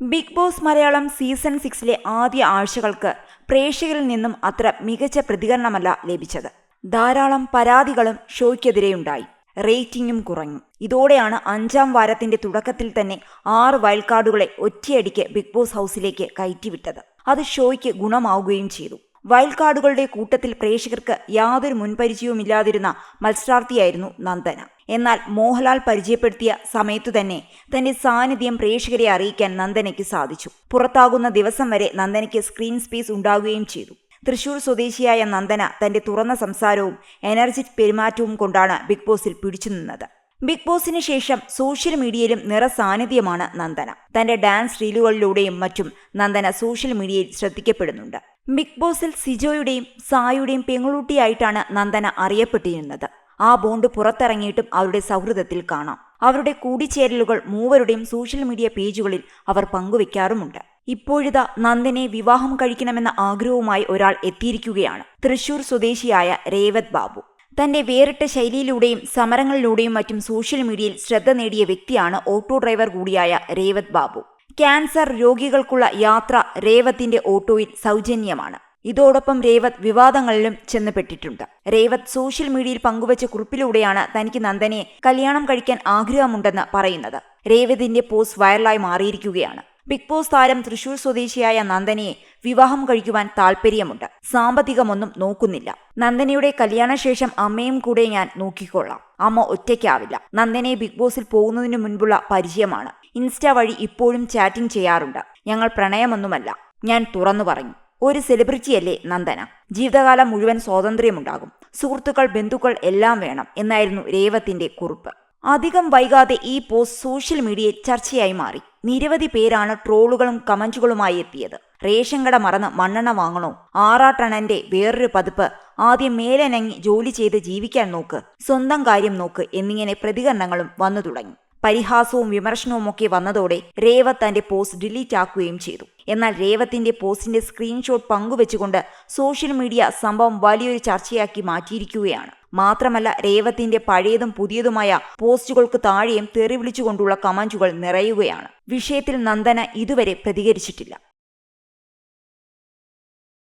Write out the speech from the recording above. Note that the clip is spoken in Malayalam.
ബിഗ് ബോസ് മലയാളം സീസൺ സിക്സിലെ ആദ്യ ആഴ്ചകൾക്ക് പ്രേക്ഷകരിൽ നിന്നും അത്ര മികച്ച പ്രതികരണമല്ല ലഭിച്ചത്. ധാരാളം പരാതികളും ഷോയ്ക്കെതിരെയുണ്ടായി. റേറ്റിംഗും കുറഞ്ഞു. ഇതോടെയാണ് അഞ്ചാം വാരത്തിന്റെ തുടക്കത്തിൽ തന്നെ ആറ് വൈൽഡ് കാർഡുകളെ ഒറ്റയടിക്ക് ബിഗ് ബോസ് ഹൗസിലേക്ക് കയറ്റിവിട്ടത്. അത് ഷോയ്ക്ക് ഗുണമാവുകയും ചെയ്തു. വൈൽഡ് കാർഡുകളുടെ കൂട്ടത്തിൽ പ്രേക്ഷകർക്ക് യാതൊരു മുൻപരിചയവുമില്ലാതിരുന്ന മത്സരാർത്ഥിയായിരുന്നു നന്ദന. എന്നാൽ മോഹൻലാൽ പരിചയപ്പെടുത്തിയ സമയത്തു തന്നെ തന്റെ സാന്നിധ്യം പ്രേക്ഷകരെ അറിയിക്കാൻ നന്ദനയ്ക്ക് സാധിച്ചു. പുറത്താകുന്ന ദിവസം വരെ നന്ദനയ്ക്ക് സ്ക്രീൻ സ്പേസ് ഉണ്ടാവുകയും ചെയ്തു. തൃശൂർ സ്വദേശിയായ നന്ദന തന്റെ തുറന്ന സംസാരവും എനർജറ്റിക് പെരുമാറ്റവും കൊണ്ടാണ് ബിഗ് ബോസിൽ പിടിച്ചു നിന്നത്. ബിഗ് ബോസിന് ശേഷം സോഷ്യൽ മീഡിയയിലും നിറ സാന്നിധ്യമാണ് നന്ദന. തന്റെ ഡാൻസ് റീലുകളിലൂടെയും മറ്റും നന്ദന സോഷ്യൽ മീഡിയയിൽ ശ്രദ്ധിക്കപ്പെടുന്നുണ്ട്. ബിഗ് ബോസിൽ സിജോയുടെയും സായുടെയും പെങ്ങളൂട്ടിയായിട്ടാണ് നന്ദന അറിയപ്പെട്ടിരുന്നത്. ആ ബോണ്ട് പുറത്തിറങ്ങിയിട്ടും അവരുടെ സൗഹൃദത്തിൽ കാണാം. അവരുടെ കൂടിച്ചേരലുകൾ മൂവരുടെയും സോഷ്യൽ മീഡിയ പേജുകളിൽ അവർ പങ്കുവെക്കാറുമുണ്ട്. ഇപ്പോഴിതാ നന്ദനെ വിവാഹം കഴിക്കണമെന്ന ആഗ്രഹവുമായി ഒരാൾ എത്തിയിരിക്കുകയാണ്. തൃശൂർ സ്വദേശിയായ രേവത് ബാബു. തന്റെ വേറിട്ട ശൈലിയിലൂടെയും സമരങ്ങളിലൂടെയും മറ്റും സോഷ്യൽ മീഡിയയിൽ ശ്രദ്ധ നേടിയ വ്യക്തിയാണ് ഓട്ടോ ഡ്രൈവർ കൂടിയായ രേവത് ബാബു. ക്യാൻസർ രോഗികൾക്കുള്ള യാത്ര രേവത്തിന്റെ ഓട്ടോയിൽ സൗജന്യമാണ്. ഇതോടൊപ്പം രേവത് വിവാദങ്ങളിലും ചെന്നപ്പെട്ടിട്ടുണ്ട്. രേവത് സോഷ്യൽ മീഡിയയിൽ പങ്കുവച്ച കുറിപ്പിലൂടെയാണ് തനിക്ക് നന്ദനെ കല്യാണം കഴിക്കാൻ ആഗ്രഹമുണ്ടെന്ന് പറയുന്നത്. രേവതിന്റെ പോസ്റ്റ് വൈറലായി മാറിയിരിക്കുകയാണ്. ബിഗ് ബോസ് താരം തൃശൂർ സ്വദേശിയായ നന്ദനയെ വിവാഹം കഴിക്കുവാൻ താല്പര്യമുണ്ട് സാമ്പത്തികമൊന്നും നോക്കുന്നില്ല. നന്ദനയുടെ കല്യാണശേഷം അമ്മയും കൂടെ ഞാൻ നോക്കിക്കൊള്ളാം. അമ്മ ഒറ്റയ്ക്കാവില്ല. നന്ദനെ ബിഗ് ബോസിൽ പോകുന്നതിന് മുൻപുള്ള പരിചയമാണ്. ഇൻസ്റ്റ വഴി ഇപ്പോഴും ചാറ്റിംഗ് ചെയ്യാറുണ്ട്. ഞങ്ങൾ പ്രണയമൊന്നുമല്ല. ഞാൻ തുറന്നു പറഞ്ഞു. ഒരു സെലിബ്രിറ്റിയല്ലേ നന്ദന? ജീവിതകാലം മുഴുവൻ സ്വാതന്ത്ര്യമുണ്ടാകും. സുഹൃത്തുക്കൾ ബന്ധുക്കൾ എല്ലാം വേണം എന്നായിരുന്നു രേവത്തിന്റെ കുറിപ്പ്. അധികം വൈകാതെ ഈ പോസ്റ്റ് സോഷ്യൽ മീഡിയയിൽ ചർച്ചയായി മാറി. നിരവധി പേരാണ് ട്രോളുകളും കമന്റുകളുമായി എത്തിയത്. റേഷൻ കട മറന്ന് മണ്ണെണ്ണ വാങ്ങണോ? ആറാട്ടണന്റെ വേറൊരു പതിപ്പ് ആദ്യം മേലനങ്ങി ജോലി ചെയ്ത് ജീവിക്കാൻ നോക്ക് സ്വന്തം കാര്യം നോക്ക് എന്നിങ്ങനെ പ്രതികരണങ്ങളും വന്നു തുടങ്ങി. പരിഹാസവും വിമർശനവും ഒക്കെ വന്നതോടെ രേവത് തന്റെ പോസ്റ്റ് ഡിലീറ്റ് ആക്കുകയും ചെയ്തു. എന്നാൽ രേവത്തിന്റെ പോസ്റ്റിന്റെ സ്ക്രീൻഷോട്ട് പങ്കുവെച്ചുകൊണ്ട് സോഷ്യൽ മീഡിയ സംഭവം വലിയൊരു ചർച്ചയാക്കി മാറ്റിയിരിക്കുകയാണ്. മാത്രമല്ല രേവത്തിന്റെ പഴയതും പുതിയതുമായ പോസ്റ്റുകൾക്ക് താഴെയും തെറിവിളിച്ചുകൊണ്ടുള്ള കമന്റുകൾ നിറയുകയാണ്. വിഷയത്തിൽ നന്ദന ഇതുവരെ പ്രതികരിച്ചിട്ടില്ല.